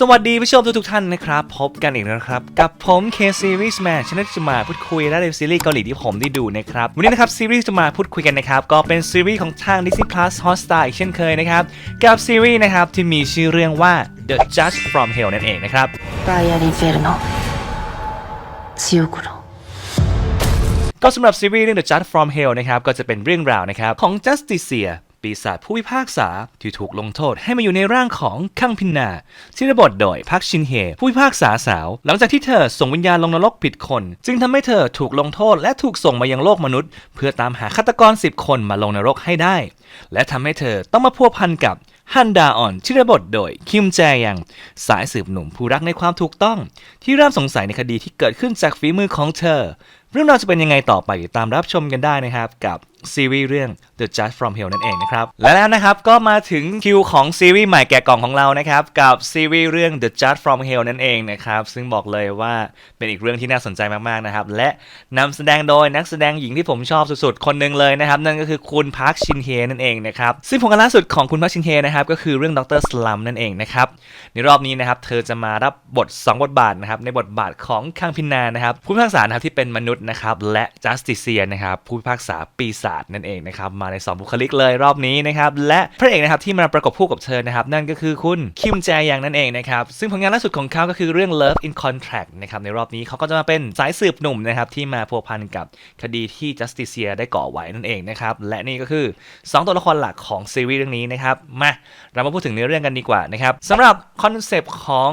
สวัสดีผู้ชมทุกๆท่านนะครับ พบกันอีกแล้วครับ กับผม K Series Man ชนะจะมาพูดคุยและเรีซีรีส์เกาหลีที่ผมได้ดูนะครับ วันนี้นะครับซีรีส์จะมาพูดคุยกันนะครับ ก็เป็นซีรีส์ของทาง Disney Plus Hotstar อีกเช่นเคยนะครับ กับซีรีส์นะครับที่มีชื่อเรื่องว่า The Judge from Hell นั่นเองนะครับก็สำหรับซีรีส์เรื่อง The Judge from Hell นะครับก็จะเป็นเรื่องราวนะครับของ Justicia ปีศาจผู้พิพากษาที่ถูกลงโทษให้มาอยู่ในร่างของคังพินนา ที่ระบทโดยพักชินเฮผู้พิพากษาสาว หลังจากที่เธอส่งวิญญาณลงนรกผิดคน จึงทำให้เธอถูกลงโทษและถูกส่งมายังโลกมนุษย์ เพื่อตามหาฆาตกร 10 คนมาลงนรกให้ได้ และทำให้เธอต้องมาพัวพันกับฮันดาออนที่ระบทโดยคิมแจยัง สายสืบหนุ่มผู้รักในความถูกต้อง ที่เริ่มสงสัยในคดีที่เกิดขึ้นจากฝีมือของเธอเรื่องราวจะเป็นยังไงต่อไปติดตามรับชมกันได้นะครับ กับซีรีส์เรื่อง The Judge from Hell นั่นเองนะครับ และแล้วนะครับก็มาถึงคิวของซีรีส์ใหม่แกะกล่องของเรานะครับ กับซีรีส์เรื่อง The Judge from Hell นั่นเองนะครับ ซึ่งบอกเลยว่าเป็นอีกเรื่องที่น่าสนใจมากๆนะครับ และนำแสดงโดยนักแสดงหญิงที่ผมชอบสุดๆ คนหนึ่งเลยนะครับ นั่นก็คือคุณพักชินเฮนั่นเองนะครับ ซึ่งผลงานล่าสุดของคุณพักชินเฮนะครับก็คือเรื่องดรสลัมนั่นเองนะครับในรอบนี้นะครับเธอจะมารับบท 2 บทบาทนะครับในบทบาทของคังพินานะครับผู้พิพากษานะครับที่เป็นมนุษย์นะครับและจัสติเซียนะครับผู้พิพากษาปีศาจนั่นเองนะครับมาใน 2 บุคลิกเลยรอบนี้นะครับและพระเอกนะครับที่มาประกบคู่กับเธอนะครับนั่นก็คือคุณคิมแจยังนั่นเองนะครับซึ่งผลงานล่าสุดของเขาก็คือเรื่อง Love in Contract นะครับในรอบนี้เขาก็จะมาเป็นสายสืบหนุ่มนะครับที่มาพัวพันกับคดีที่จัสติเซียได้ก่อไว้นั่นเองนะครับและนี่ก็คือ 2 ตัวละครหลักของซีรีส์เรื่องนี้นะครับมาเรามาพูดถึงเนื้อเรื่องกันดีกว่านะครับสำหรับคอนเซปต์ของ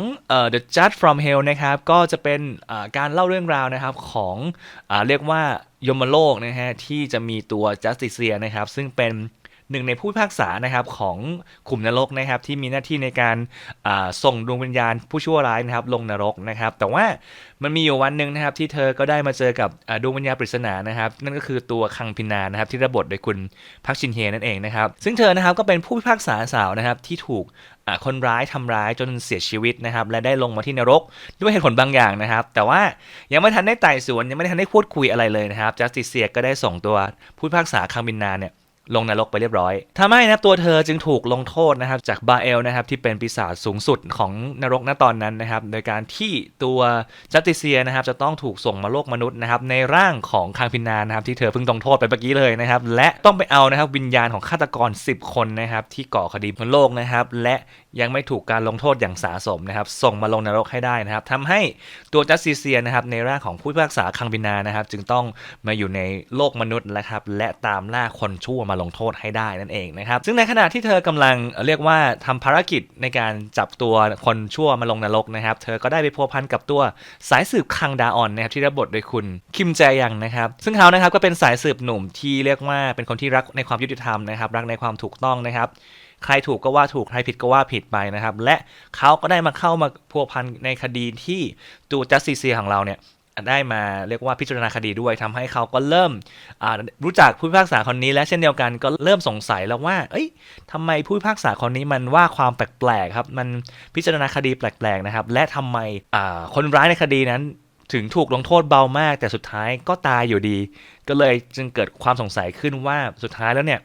The Judge from Hell นะครับก็จะเป็นการเล่าเรื่องราวนะครับของเรียกว่ายมโลกนะฮะที่จะมีตัวจัสติเซียนะครับซึ่งเป็น หนึ่งในผู้พิพากษานะครับของขุมนรกนะครับที่มีหน้าที่ในการส่งดวงวิญญาณผู้ชั่วร้ายนะครับลงนรกนะครับ แต่ว่ามันมีอยู่วันหนึ่งนะครับที่เธอก็ได้มาเจอกับดวงวิญญาณปริศนานะครับ นั่นก็คือตัวคังพินานะครับที่ระบทโดยคุณพักชินเฮนั่นเองนะครับ ซึ่งเธอนะครับก็เป็นผู้พิพากษาสาวนะครับที่ถูกคนร้ายทำร้ายจนเสียชีวิตนะครับ และได้ลงมาที่นรกด้วยเหตุผลบางอย่างนะครับ แต่ว่ายังไม่ทันได้ไต่สวนยังไม่ทันได้พูดคุยอะไรเลยนะครับจัสติเซียก็ได้ส่งตัวผู้พิพากษาคังพินาเนี่ย ลงนรกไปเรียบร้อยทำให้นะครับตัวเธอจึงถูกลงโทษนะครับจากบาเอลนะครับที่เป็นปีศาจสูงสุดของนรกณตอนนั้นนะครับโดยการที่ตัวจัสติเซียนะครับจะต้องถูกส่งมาโลกมนุษย์นะครับในร่างของคางพินานะครับที่เธอเพิ่งลงโทษไปเมื่อกี้เลยนะครับและต้องไปเอานะครับวิญญาณของฆาตกร 10 คนนะครับที่ก่อคดีบนโลกนะครับและ ยังไม่ถูกการลงโทษอย่างสาสมนะครับ ส่งมาลงนรกให้ได้นะครับทำให้ตัวจัสติเซียนะครับในร่างของผู้พิพากษาคังพินานะครับ จึงต้องมาอยู่ในโลกมนุษย์นะครับและตามล่าคนชั่วมาลงโทษให้ได้นั่นเองนะครับ ซึ่งในขณะที่เธอกำลังเรียกว่าทำภารกิจในการจับตัวคนชั่วมาลงนรกนะครับ เธอก็ได้ไปพัวพันกับตัวสายสืบคังดาออนนะครับที่รับบทโดยคุณคิมแจยังนะครับ ซึ่งเขานะครับก็เป็นสายสืบหนุ่มที่เรียกว่าเป็นคนที่รักในความยุติธรรมนะครับ รักในความถูกต้องนะครับ ใครถูกก็ว่าถูก ใครผิดก็ว่าผิดไปนะครับ และเขาก็ได้มาเข้ามาพัวพันในคดีที่ตัวจัสติเซียของเราเนี่ยได้มาเรียกว่าพิจารณาคดีด้วยทำให้เขาก็เริ่มรู้จักผู้พิพากษาคนนี้ และเช่นเดียวกันก็เริ่มสงสัยแล้วว่า เอ้ยทำไมผู้พิพากษาคนนี้มันว่าความแปลกๆครับ มันพิจารณาคดีแปลกๆนะครับ และทำไมคนร้ายในคดีนั้น ถึงถูกลงโทษเบามาก แต่สุดท้ายก็ตายอยู่ดี ก็เลยจึงเกิดความสงสัยขึ้นว่าสุดท้ายแล้วเนี่ย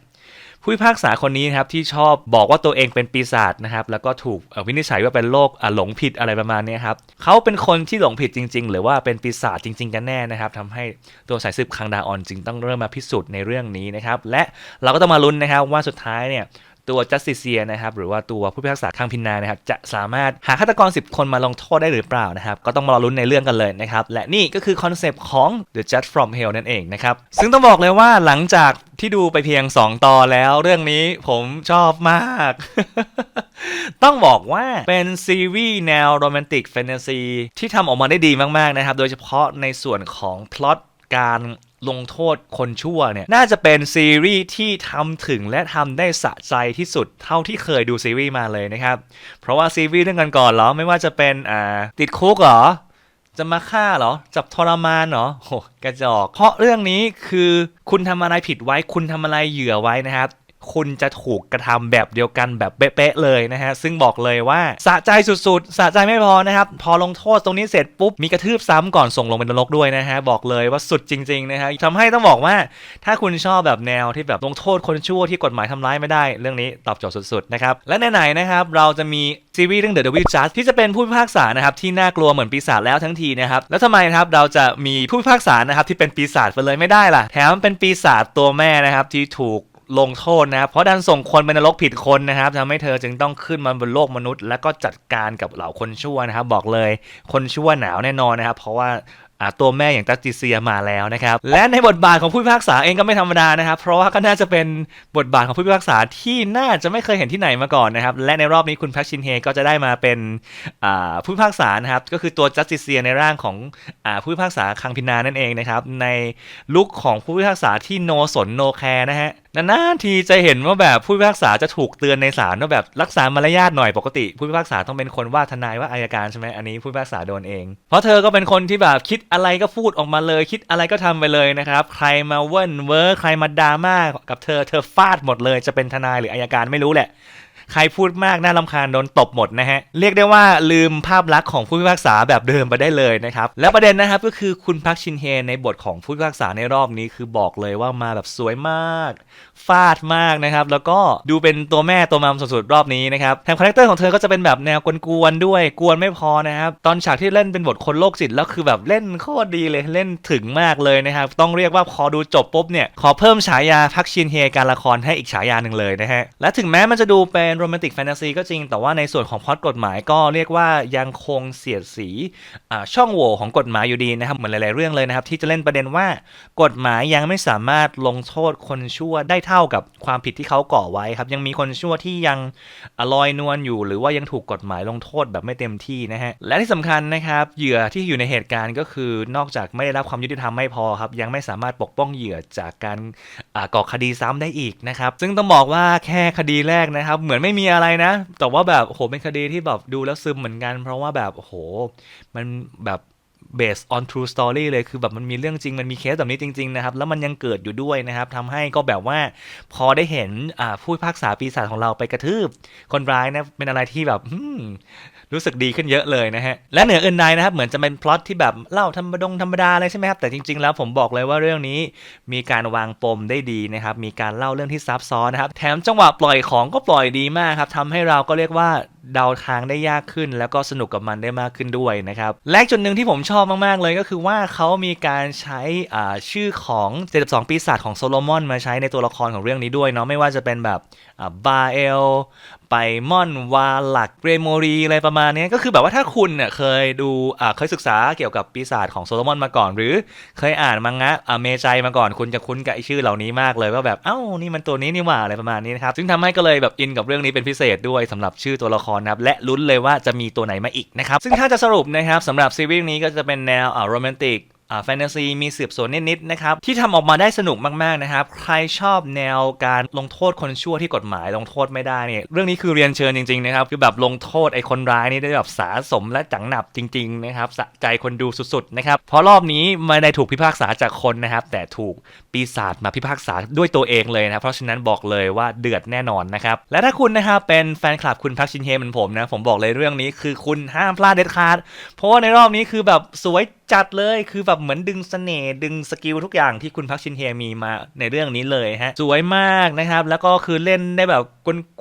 ผู้พิพากษาคนนี้นะครับที่ชอบบอกว่าตัวเองเป็นปีศาจนะครับแล้วก็ถูกวินิจฉัยว่าเป็นโรคหลงผิดอะไรประมาณนี้ครับเขาเป็นคนที่หลงผิดจริง ๆ หรือว่าเป็นปีศาจจริง ๆ กันแน่นะครับทำให้ตัวสายสืบคังดาออนจึงต้องเริ่มมาพิสูจน์ในเรื่องนี้นะครับและเราก็ต้องมาลุ้นนะครับว่าสุดท้ายเนี่ย ตัวจัสติเซียนะครับหรือว่าตัวผู้พิพากษาคังพินานะครับจะสามารถหาฆาตกร 10 คนมาลงโทษได้หรือเปล่านะครับก็ต้องมารอลุ้นในเรื่องกันเลยนะครับและนี่ก็คือคอนเซปต์ของ The Judge from Hell นั่นเองนะครับซึ่งต้องบอกเลยว่าหลังจากที่ดูไปเพียง 2 ตอนแล้วเรื่องนี้ผมชอบมาก ต้องบอกว่าเป็นซีรีส์แนวโรแมนติกแฟนตาซีที่ทำออกมาได้ดีมากๆนะครับ โดยเฉพาะในส่วนของพล็อตการ ลงโทษคนชั่วเนี่ย น่าจะเป็นซีรีส์ที่ทำถึงและทำได้สะใจที่สุดเท่าที่เคยดูซีรีส์มาเลยนะครับ เพราะว่าซีรีส์เรื่องกันก่อนเหรอไม่ว่าจะเป็นอ่าติดคุกเหรอจะมาฆ่าเหรอ จับทรมานเหรอโหกระจอก เพราะเรื่องนี้คือคุณทำอะไรผิดไว้ คุณทำอะไรเหยื่อไว้นะครับ คุณจะถูกกระทำแบบเดียวกันแบบเป๊ะๆเลยนะฮะ ซึ่งบอกเลยว่าสะใจสุดๆ สะใจไม่พอนะครับ พอลงโทษตรงนี้เสร็จปุ๊บ มีกระทืบซ้ำก่อนส่งลงเป็นนรกด้วยนะฮะ บอกเลยว่าสุดจริงๆนะฮะทำให้ต้องบอกว่า ถ้าคุณชอบแบบแนวที่แบบลงโทษคนชั่วที่กฎหมายทำร้ายไม่ได้ เรื่องนี้ตอบโจทย์สุดๆนะครับ และไหนๆนะครับเราจะมีซีรีส์เรื่อง The Devil Judge ที่จะเป็นผู้พิพากษานะครับที่น่ากลัวเหมือนปีศาจแล้วทั้งทีนะครับแล้วทำไมครับเราจะมีผู้พิพากษานะครับที่เป็นปีศาจไปเลยไม่ได้ล่ะแถมเป็นปีศาจตัวแม่นะครับที่ถูก ลงโทษนะครับเพราะดันส่งคนไปนรกผิดคนนะครับทำให้เธอจึงต้องขึ้นมาบนโลกมนุษย์ แล้วก็จัดการกับเหล่าคนชั่วนะครับ บอกเลยคนชั่วหนาวแน่นอนนะครับ เพราะว่าตัวแม่อย่างตัตติเซียมาแล้วนะครับ และในบทบาทของผู้พิพากษาเองก็ไม่ธรรมดานะครับ เพราะว่าก็น่าจะเป็นบทบาทของผู้พิพากษาที่น่าจะไม่เคยเห็นที่ไหนมาก่อนนะครับ และในรอบนี้คุณแพักชินเฮก็จะได้มาเป็นผู้พิพากษานะครับ ก็คือตัวจัตติเซียในร่างของอผู้พิพากษาคังพินานั่นเองนะครับ ในลุคของผู้พิพากษาที่โนสนโนแคร์นะฮะ นานๆทีจะเห็นว่าแบบผู้พิพากษาจะถูกเตือนในศาลว่าแบบรักษามารยาทหน่อยปกติ ผู้พิพากษาต้องเป็นคนว่าทนายว่าอายการใช่ไหมอันนี้ผู้พิพากษาโดนเอง เพราะเธอก็เป็นคนที่แบบคิดอะไรก็พูดออกมาเลย คิดอะไรก็ทำไปเลยนะครับ ใครมาเว่นเวอร์ใครมาดราม่ากับเธอเธอฟาดหมดเลยจะเป็นทนายหรืออายการไม่รู้แหละ ใครพูดมากน่าลำคาญโดนตบหมดนะฮะ เรียกได้ว่าลืมภาพลักษณ์ของผู้พิพากษาแบบเดิมไปได้เลยนะครับ และประเด็นนะครับก็คือคุณพักชินเฮในบทของผู้พิพากษาในรอบนี้คือบอกเลยว่ามาแบบสวยมาก ฟาดมากนะครับ แล้วก็ดูเป็นตัวแม่ตัวมัมสุดๆรอบนี้นะครับแถมคาแรคเตอร์ของเธอก็จะเป็นแบบแนวกวนๆด้วยกวนไม่พอนะครับตอนฉากที่เล่นเป็นบทคนโรคจิตแล้วคือแบบเล่นโคตรดีเลยเล่นถึงมากเลยนะครับต้องเรียกว่าพอดูจบปุ๊บเนี่ยขอเพิ่มฉายาพักชินเฮการละครให้อีกฉายาหนึ่งเลยนะฮะและถึงแม้มันจะดูเป็นโรแมนติกแฟนตาซีก็จริง แต่ว่าในส่วนของพล็อตกฎหมายก็เรียกว่ายังคงเสียดสีช่องโหว่ของกฎหมายอยู่ดีนะครับ เหมือนหลาย ๆ เรื่องเลยนะครับ ที่จะเล่นประเด็นว่ากฎหมายยังไม่สามารถลงโทษคนชั่วได้เท่ากับความผิดที่เขาก่อไว้ครับ ยังมีคนชั่วที่ยังอลอยนวลอยู่ หรือว่ายังถูกกฎหมายลงโทษแบบไม่เต็มที่นะฮะและที่สำคัญนะครับเหยื่อที่อยู่ในเหตุการณ์ก็คือนอกจากไม่ได้รับความยุติธรรมไม่พอครับยังไม่สามารถปกป้องเหยื่อจากการก่อคดีซ้ำได้อีกนะครับซึ่งต้องบอกว่าแค่คดีแรกนะครับเหมือนไไม่มีอะไรนะ แต่ว่าแบบโหเป็นคดีที่แบบดูแล้วซึมเหมือนกัน เพราะว่าแบบโหมันแบบ based on true story เลยคือแบบมันมีเรื่องจริงมันมีเคสแบบนี้จริง ๆ นะครับ แล้วมันยังเกิดอยู่ด้วยนะครับทำให้ก็แบบว่าพอได้เห็นผู้พักษาปีศาจของเราไปกระทืบ คนร้ายนะเป็นอะไรที่แบบ รู้สึกดีขึ้นเยอะเลยนะฮะ และเหนืออื่นใดนะครับ เหมือนจะเป็นพล็อตที่แบบเล่าธรรมดงธรรมดาเลยใช่ไหมครับ แต่จริงๆ แล้วผมบอกเลยว่าเรื่องนี้ มีการวางปมได้ดีนะครับ มีการเล่าเรื่องที่ซับซ้อนนะครับ แถมจังหวะปล่อยของก็ปล่อยดีมากครับทำให้เราก็เรียกว่า เดาทางได้ยากขึ้น แล้วก็สนุกกับมันได้มากขึ้นด้วยนะครับ และจุดหนึ่งที่ผมชอบมาก ๆ เลยก็คือว่าเขามีการใช้ชื่อของ 72 ปีศาจของโซโลมอนมาใช้ในตัวละครของเรื่องนี้ด้วยเนาะไม่ว่าจะเป็นแบบบาเอลไปมอนวาลักเรโมรีอะไรประมาณนี้ก็คือแบบว่าถ้าคุณเนี่ยเคยดูเคยศึกษาเกี่ยวกับปีศาจของโซโลมอนมาก่อน หรือเคยอ่านมังงะเมจัยมาก่อน คุณจะคุ้นกับไอชื่อเหล่านี้มากเลยว่าแบบเอ้านี่มันตัวนี้นี่หว่าอะไรประมาณนี้นะครับซึ่งทำให้ก็เลยแบบอินกับเรื่องนี้เป็นพิเศษด้วยสำหรับชื่อตัวละครนะครับและลุ้นเลยว่าจะมีตัวไหนมาอีกนะครับซึ่งถ้าจะสรุปนะครับสำหรับซีรีส์นี้ก็จะเป็นแนวอ่าโรแมนติก แฟนตาซีมีสืบสวนนิดๆนะครับที่ทำออกมาได้สนุกมากๆนะครับใครชอบแนวการลงโทษคนชั่วที่กฎหมายลงโทษไม่ได้เนี่ยเรื่องนี้คือเรียนเชิญจริงๆนะครับคือแบบลงโทษไอ้คนร้ายนี่ได้แบบสาสมและจังหนับจริงๆนะครับสะใจคนดูสุดๆนะครับเพราะรอบนี้ไม่ได้ถูกพิพากษาจากคนนะครับแต่ถูกปีศาจมาพิพากษาด้วยตัวเองเลยนะเพราะฉะนั้นบอกเลยว่าเดือดแน่นอนนะครับและถ้าคุณนะครับเป็นแฟนคลับคุณพักชินเฮเหมือนผมนะผมบอกเลยเรื่องนี้คือคุณห้ามพลาดเด็ดขาดเพราะว่าในรอบนี้คือแบบสวย จัดเลยคือแบบเหมือนดึงเสน่ห์ดึงสกิลทุกอย่างที่คุณพักชินเฮมีมาในเรื่องนี้เลยฮะ สวยมากนะครับ แล้วก็คือเล่นได้แบบ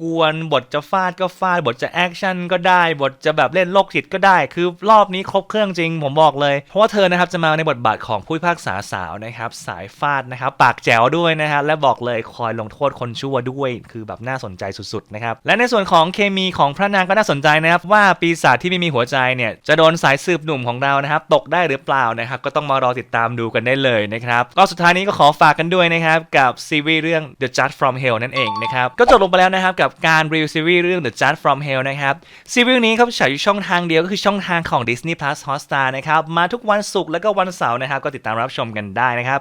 กวนๆบทจะฟาดก็ฟาด บทจะแอคชั่นก็ได้ บทจะแบบเล่นโลกจิตก็ได้ คือรอบนี้ครบเครื่องจริง ผมบอกเลย เพราะว่าเธอนะครับจะมาในบทบาทของผู้พิพากษาสาวนะครับ สายฟาดนะครับ ปากแจ๋วด้วยนะครับและบอกเลยคอยลงโทษคนชั่วด้วย คือแบบน่าสนใจสุดๆนะครับและในส่วนของเคมีของพระนางก็น่าสนใจนะครับว่าปีศาจที่ไม่มีหัวใจเนี่ยจะโดนสายสืบหนุ่มของเรานะครับตกได้หรือรือเปล่านะครับก็ต้องมารอติดตามดูกันได้เลยนะครับก็สุดท้ายนี้ก็ขอฝากกันด้วยนะครับกับซีรีส์เรื่อง The Judge from Hell นั่นเองนะครับก็จบลงไปแล้วนะครับกับการรีวิวซีรีส์เรื่อง The Judge from Hell นะครับซีรีส์นี้ครับฉายอยู่ช่องทางเดียวก็คือช่องทางของ Disney Plus Hotstar นะครับมาทุกวันศุกร์และก็วันเสาร์นะครับก็ติดตามรับชมกันได้นะครับ